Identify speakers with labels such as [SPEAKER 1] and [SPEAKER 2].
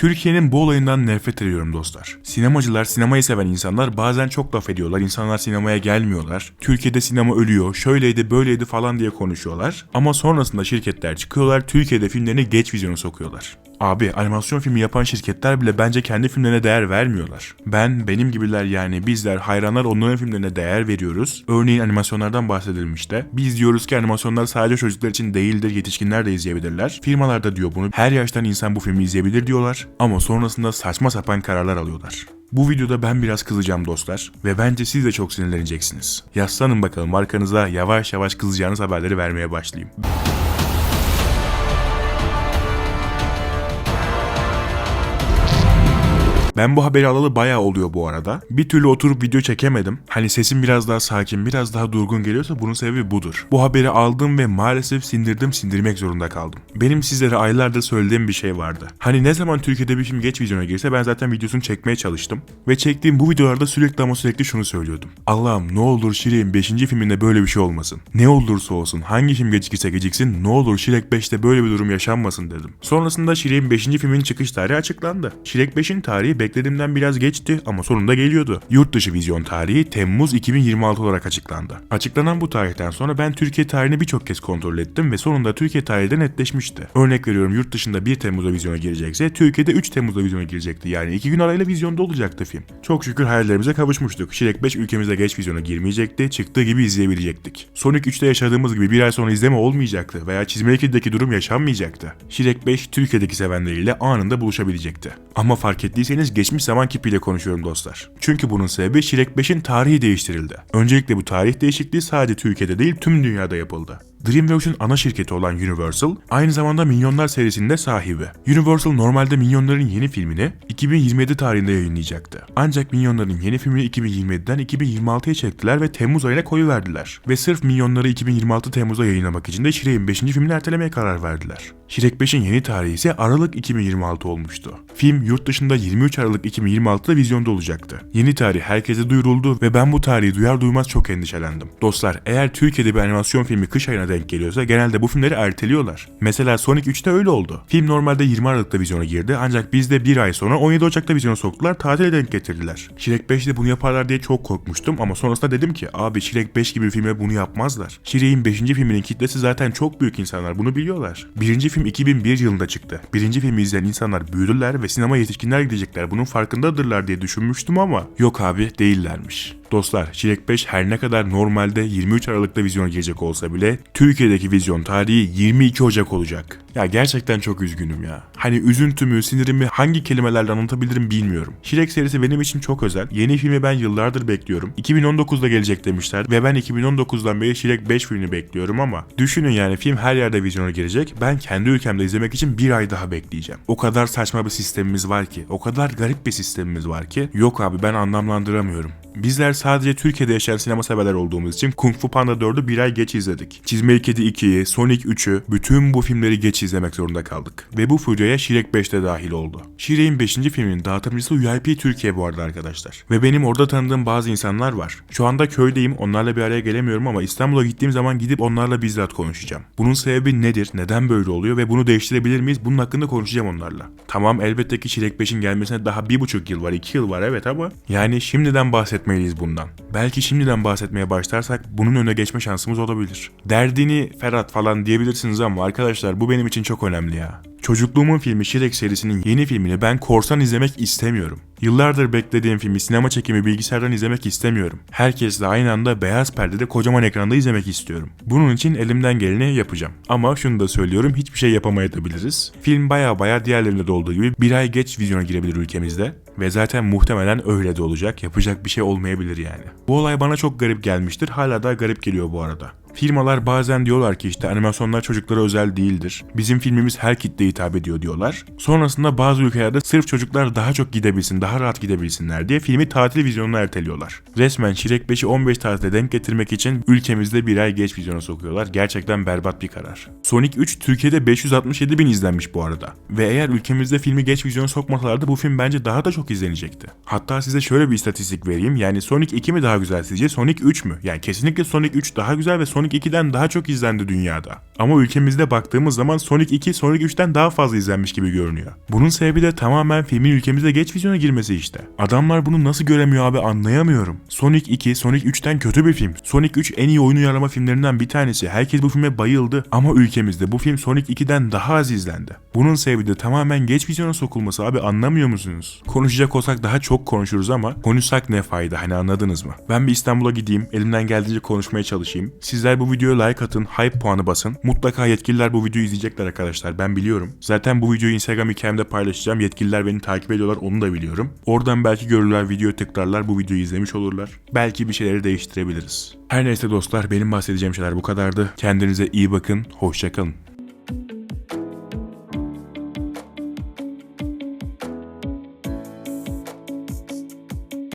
[SPEAKER 1] Türkiye'nin bu olayından nefret ediyorum dostlar. Sinemacılar, sinemayı seven insanlar bazen çok laf ediyorlar. İnsanlar sinemaya gelmiyorlar. Türkiye'de sinema ölüyor, şöyleydi böyleydi falan diye konuşuyorlar. Ama sonrasında şirketler çıkıyorlar, Türkiye'de filmlerini geç vizyona sokuyorlar. Abi animasyon filmi yapan şirketler bile bence kendi filmlerine değer vermiyorlar. Ben, benim gibiler yani bizler hayranlar onların filmlerine değer veriyoruz. Örneğin animasyonlardan bahsedilmişti. Biz diyoruz ki animasyonlar sadece çocuklar için değildir, yetişkinler de izleyebilirler. Firmalar da diyor bunu. Her yaştan insan bu filmi izleyebilir diyorlar. Ama sonrasında saçma sapan kararlar alıyorlar. Bu videoda ben biraz kızacağım dostlar ve bence siz de çok sinirleneceksiniz. Yaslanın bakalım arkanıza yavaş yavaş kızacağınız haberleri vermeye başlayayım. Ben bu haberi alalı bayağı oluyor bu arada. Bir türlü oturup video çekemedim. Hani sesim biraz daha sakin, biraz daha durgun geliyorsa bunun sebebi budur. Bu haberi aldım ve maalesef sindirdim, sindirmek zorunda kaldım. Benim sizlere aylardır söylediğim bir şey vardı. Hani ne zaman Türkiye'de bir film geç vizyona girse ben zaten videosunu çekmeye çalıştım. Ve çektiğim bu videolarda sürekli ama sürekli şunu söylüyordum. Allah'ım ne olur Şirek'in 5. filminde böyle bir şey olmasın. Ne olursa olsun, hangi film gecikirse geciksin, ne olur Şirek 5'te böyle bir durum yaşanmasın dedim. Sonrasında Şirek'in 5. filmin çıkış tarihi açıklandı. Şirek 5'in tarihi beklediğimden biraz geçti ama sonunda geliyordu. Yurt dışı vizyon tarihi Temmuz 2026 olarak açıklandı. Açıklanan bu tarihten sonra ben Türkiye tarihini birçok kez kontrol ettim ve sonunda Türkiye tarihi de netleşmişti. Örnek veriyorum yurt dışında 1 Temmuz'da vizyona girecekse Türkiye'de 3 Temmuz'da vizyona girecekti. Yani 2 gün arayla vizyonda olacaktı film. Çok şükür hayallerimize kavuşmuştuk. Şirek 5 ülkemizde geç vizyona girmeyecekti. Çıktığı gibi izleyebilecektik. Sonic 3'te yaşadığımız gibi bir ay sonra izleme olmayacaktı veya çizme 2'deki durum yaşanmayacaktı. Şirek 5 Türkiye'deki sevenleriyle anında buluşabilecekti. Ama fark ettiyseniz geçmiş zaman kipiyle konuşuyorum dostlar. Çünkü bunun sebebi Şirek 5'in tarihi değiştirildi. Öncelikle bu tarih değişikliği sadece Türkiye'de değil tüm dünyada yapıldı. DreamWorks'un ana şirketi olan Universal, aynı zamanda Minyonlar serisinde sahibi. Universal normalde Minyonların yeni filmini 2027 tarihinde yayınlayacaktı. Ancak Minyonların yeni filmini 2027'den 2026'ya çektiler ve Temmuz ayına koyuverdiler. Ve sırf Minyonları 2026 Temmuz'da yayınlamak için de Shrek'in 5. filmini ertelemeye karar verdiler. Shrek 5'in yeni tarihi ise Aralık 2026 olmuştu. Film yurt dışında 23 Aralık 2026'da vizyonda olacaktı. Yeni tarih herkese duyuruldu ve ben bu tarihi duyar duymaz çok endişelendim. Dostlar eğer Türkiye'de bir animasyon filmi kış ayına denk geliyorsa genelde bu filmleri erteliyorlar. Mesela Sonic 3'te öyle oldu. Film normalde 20 Aralık'ta vizyona girdi ancak bizde bir ay sonra 17 Ocak'ta vizyona soktular tatile denk getirdiler. Shrek 5'te bunu yaparlar diye çok korkmuştum ama sonrasında dedim ki abi Shrek 5 gibi bir filme bunu yapmazlar. Shrek'in 5. filminin kitlesi zaten çok büyük insanlar bunu biliyorlar. Birinci film 2001 yılında çıktı. Birinci filmi izleyen insanlar büyüdüler ve sinema yetişkinler gidecekler bunun farkındadırlar diye düşünmüştüm ama yok abi değillermiş. Dostlar, Şirek 5 her ne kadar normalde 23 Aralık'ta vizyona girecek olsa bile Türkiye'deki vizyon tarihi 22 Ocak olacak. Ya gerçekten çok üzgünüm ya. Hani üzüntümü, sinirimi hangi kelimelerle anlatabilirim bilmiyorum. Şirek serisi benim için çok özel. Yeni filmi ben yıllardır bekliyorum. 2019'da gelecek demişler ve ben 2019'dan beri Şirek 5 filmini bekliyorum ama düşünün yani film her yerde vizyona girecek. Ben kendi ülkemde izlemek için bir ay daha bekleyeceğim. O kadar saçma bir sistemimiz var ki, o kadar garip bir sistemimiz var ki yok abi ben anlamlandıramıyorum. Bizler sadece Türkiye'de yaşayan sinema severler olduğumuz için Kung Fu Panda 4'ü bir ay geç izledik. Çizme Kedi 2'yi, Sonic 3'ü, bütün bu filmleri geç izlemek zorunda kaldık. Ve bu furyaya Shrek 5 de dahil oldu. Shrek'in 5. filminin dağıtımcısı UIP Türkiye bu arada arkadaşlar. Ve benim orada tanıdığım bazı insanlar var. Şu anda köydeyim, onlarla bir araya gelemiyorum ama İstanbul'a gittiğim zaman gidip onlarla bizzat konuşacağım. Bunun sebebi nedir, neden böyle oluyor ve bunu değiştirebilir miyiz? Bunun hakkında konuşacağım onlarla. Tamam elbette ki Shrek 5'in gelmesine daha bir buçuk yıl var, iki yıl var evet ama yani şimdiden bahsetmeliyiz bundan. Belki şimdiden bahsetmeye başlarsak bunun önüne geçme şansımız olabilir. Derdini Ferhat falan diyebilirsiniz ama arkadaşlar bu benim için çok önemli ya. Çocukluğumun filmi Shrek serisinin yeni filmini ben korsan izlemek istemiyorum. Yıllardır beklediğim filmi sinema çekimi bilgisayardan izlemek istemiyorum. Herkesle aynı anda beyaz perdede kocaman ekranda izlemek istiyorum. Bunun için elimden geleni yapacağım. Ama şunu da söylüyorum hiçbir şey yapamayabiliriz. Film baya baya diğerlerinde de olduğu gibi bir ay geç vizyona girebilir ülkemizde. Ve zaten muhtemelen öyle de olacak. Yapacak bir şey olmayabilir yani. Bu olay bana çok garip gelmiştir. Hala da garip geliyor bu arada. Firmalar bazen diyorlar ki işte animasyonlar çocuklara özel değildir. Bizim filmimiz her kitleye hitap ediyor diyorlar. Sonrasında bazı ülkelerde sırf çocuklar daha çok gidebilsin, daha rahat gidebilsinler diye filmi tatil vizyonuna erteliyorlar. Resmen Şirek 5'i 15 tatile denk getirmek için ülkemizde bir ay geç vizyona sokuyorlar. Gerçekten berbat bir karar. Sonic 3 Türkiye'de 567 bin izlenmiş bu arada. Ve eğer ülkemizde filmi geç vizyona sokmasalardı bu film bence daha da çok izlenecekti. Hatta size şöyle bir istatistik vereyim. Yani Sonic 2 mi daha güzel sizce? Sonic 3 mü? Yani kesinlikle Sonic 3 daha güzel ve Sonic Sonic 2'den daha çok izlendi dünyada. Ama ülkemizde baktığımız zaman Sonic 2 Sonic 3'ten daha fazla izlenmiş gibi görünüyor. Bunun sebebi de tamamen filmin ülkemizde geç vizyona girmesi işte. Adamlar bunu nasıl göremiyor abi anlayamıyorum. Sonic 2 Sonic 3'ten kötü bir film. Sonic 3 en iyi oyun uyarlama filmlerinden bir tanesi. Herkes bu filme bayıldı ama ülkemizde bu film Sonic 2'den daha az izlendi. Bunun sebebi de tamamen geç vizyona sokulması abi anlamıyor musunuz? Konuşacak olsak daha çok konuşuruz ama konuşsak ne fayda hani anladınız mı? Ben bir İstanbul'a gideyim, elimden geldiğince konuşmaya çalışayım. Sizler bu videoya like atın, hype puanı basın. Mutlaka yetkililer bu videoyu izleyecekler arkadaşlar ben biliyorum. Zaten bu videoyu Instagram hikayemde paylaşacağım. Yetkililer beni takip ediyorlar onu da biliyorum. Oradan belki görürler, video tıklarlar, bu videoyu izlemiş olurlar. Belki bir şeyleri değiştirebiliriz. Her neyse dostlar benim bahsedeceğim şeyler bu kadardı. Kendinize iyi bakın, hoşçakalın.